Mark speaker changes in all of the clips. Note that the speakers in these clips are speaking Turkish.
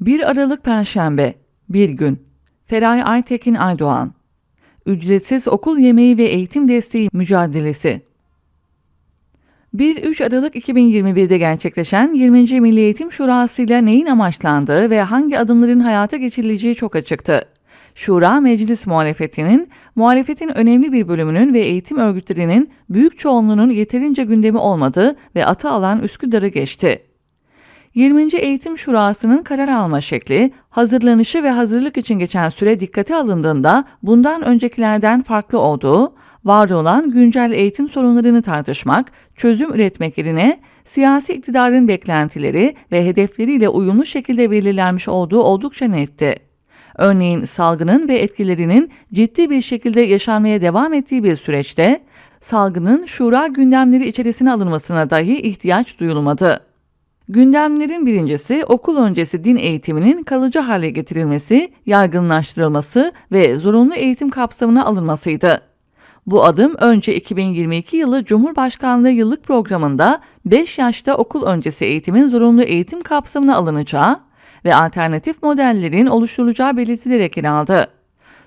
Speaker 1: 1 Aralık Perşembe, bir gün. Feray Aytekin Aydoğan. Ücretsiz okul yemeği ve eğitim desteği mücadelesi. 1-3 Aralık 2021'de gerçekleşen 20. Milli Eğitim Şurası ile neyin amaçlandığı ve hangi adımların hayata geçirileceği çok açıktı. Şura, meclis muhalefetinin, muhalefetin önemli bir bölümünün ve eğitim örgütlerinin büyük çoğunluğunun yeterince gündemi olmadığı ve atı alan Üsküdar'ı geçti. 20. Eğitim Şurası'nın karar alma şekli, hazırlanışı ve hazırlık için geçen süre dikkate alındığında bundan öncekilerden farklı olduğu, var olan güncel eğitim sorunlarını tartışmak, çözüm üretmek yerine siyasi iktidarın beklentileri ve hedefleriyle uyumlu şekilde belirlenmiş olduğu oldukça netti. Örneğin salgının ve etkilerinin ciddi bir şekilde yaşanmaya devam ettiği bir süreçte, salgının şura gündemleri içerisine alınmasına dahi ihtiyaç duyulmadı. Gündemlerin birincisi okul öncesi din eğitiminin kalıcı hale getirilmesi, yaygınlaştırılması ve zorunlu eğitim kapsamına alınmasıydı. Bu adım önce 2022 yılı Cumhurbaşkanlığı yıllık programında 5 yaşta okul öncesi eğitimin zorunlu eğitim kapsamına alınacağı ve alternatif modellerin oluşturulacağı belirtilerek ele.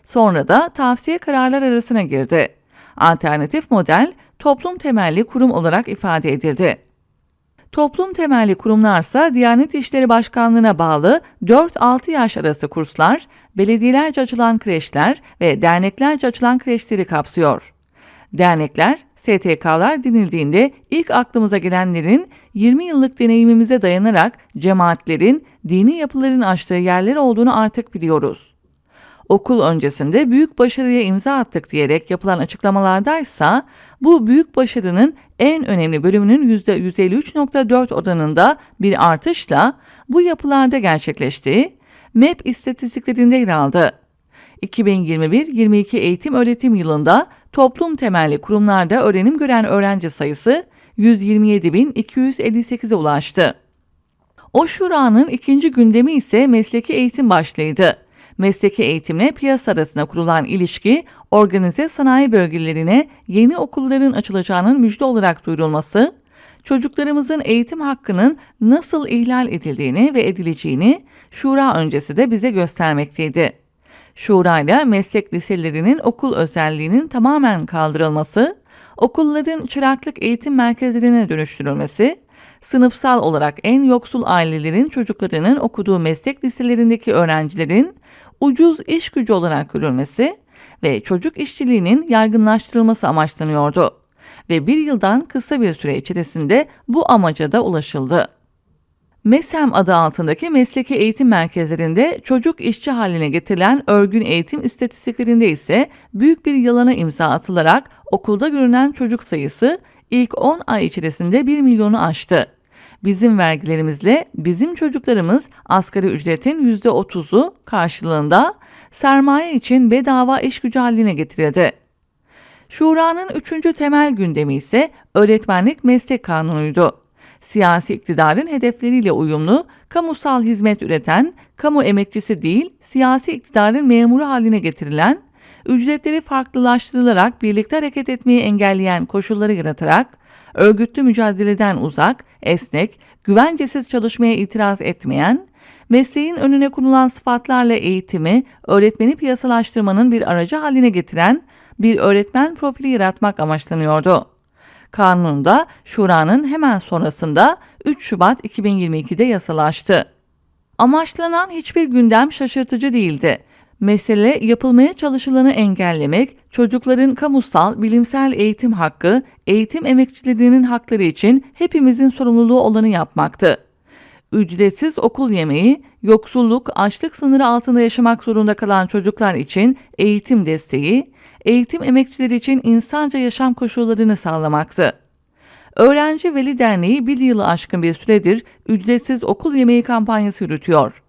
Speaker 1: Sonra da tavsiye kararlar arasına girdi. Alternatif model toplum temelli kurum olarak ifade edildi. Toplum temelli kurumlarsa Diyanet İşleri Başkanlığı'na bağlı 4-6 yaş arası kurslar, belediyelerce açılan kreşler ve derneklerce açılan kreşleri kapsıyor. Dernekler, STK'lar denildiğinde ilk aklımıza gelenlerin 20 yıllık deneyimimize dayanarak cemaatlerin, dini yapıların açtığı yerler olduğunu artık biliyoruz. Okul öncesinde büyük başarıya imza attık diyerek yapılan açıklamalardaysa bu büyük başarının en önemli bölümünün %153.4 oranında bir artışla bu yapılarda gerçekleştiği MEP istatistiklerinde yer aldı. 2021-22 eğitim öğretim yılında toplum temelli kurumlarda öğrenim gören öğrenci sayısı 127.258'e ulaştı. O şuranın ikinci gündemi ise mesleki eğitim başlığıydı. Mesleki eğitimle piyasa arasında kurulan ilişki, organize sanayi bölgelerine yeni okulların açılacağının müjde olarak duyurulması, çocuklarımızın eğitim hakkının nasıl ihlal edildiğini ve edileceğini şura öncesi de bize göstermekteydi. Şura ile meslek liselerinin okul özelliğinin tamamen kaldırılması, okulların çıraklık eğitim merkezlerine dönüştürülmesi, sınıfsal olarak en yoksul ailelerin çocuklarının okuduğu meslek liselerindeki öğrencilerin ucuz iş gücü olarak görülmesi ve çocuk işçiliğinin yaygınlaştırılması amaçlanıyordu ve bir yıldan kısa bir süre içerisinde bu amaca da ulaşıldı. MESEM adı altındaki mesleki eğitim merkezlerinde çocuk işçi haline getirilen örgün eğitim istatistiklerinde ise büyük bir yalana imza atılarak okulda görünen çocuk sayısı ilk 10 ay içerisinde 1 milyonu aştı. Bizim vergilerimizle bizim çocuklarımız asgari ücretin %30'u karşılığında sermaye için bedava iş gücü haline getirildi. Şura'nın üçüncü temel gündemi ise öğretmenlik meslek kanunuydu. Siyasi iktidarın hedefleriyle uyumlu, kamusal hizmet üreten, kamu emekçisi değil, siyasi iktidarın memuru haline getirilen, ücretleri farklılaştırılarak birlikte hareket etmeyi engelleyen koşulları yaratarak, örgütlü mücadeleden uzak, esnek, güvencesiz çalışmaya itiraz etmeyen, mesleğin önüne konulan sıfatlarla eğitimi, öğretmeni piyasalaştırmanın bir aracı haline getiren bir öğretmen profili yaratmak amaçlanıyordu. Kanunda Şura'nın hemen sonrasında 3 Şubat 2022'de yasalaştı. Amaçlanan hiçbir gündem şaşırtıcı değildi. Mesele yapılmaya çalışılanı engellemek, çocukların kamusal, bilimsel eğitim hakkı, eğitim emekçilerinin hakları için hepimizin sorumluluğu olanı yapmaktı. Ücretsiz okul yemeği, yoksulluk, açlık sınırı altında yaşamak zorunda kalan çocuklar için eğitim desteği, eğitim emekçileri için insanca yaşam koşullarını sağlamaktı. Öğrenci Veli Derneği bir yılı aşkın bir süredir ücretsiz okul yemeği kampanyası yürütüyor.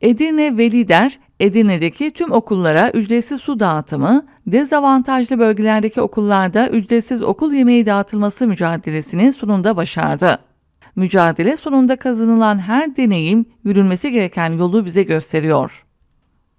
Speaker 1: Edirne Veli Der, Edirne'deki tüm okullara ücretsiz su dağıtımı, dezavantajlı bölgelerdeki okullarda ücretsiz okul yemeği dağıtılması mücadelesini sonunda başardı. Mücadele sonunda kazanılan her deneyim yürünmesi gereken yolu bize gösteriyor.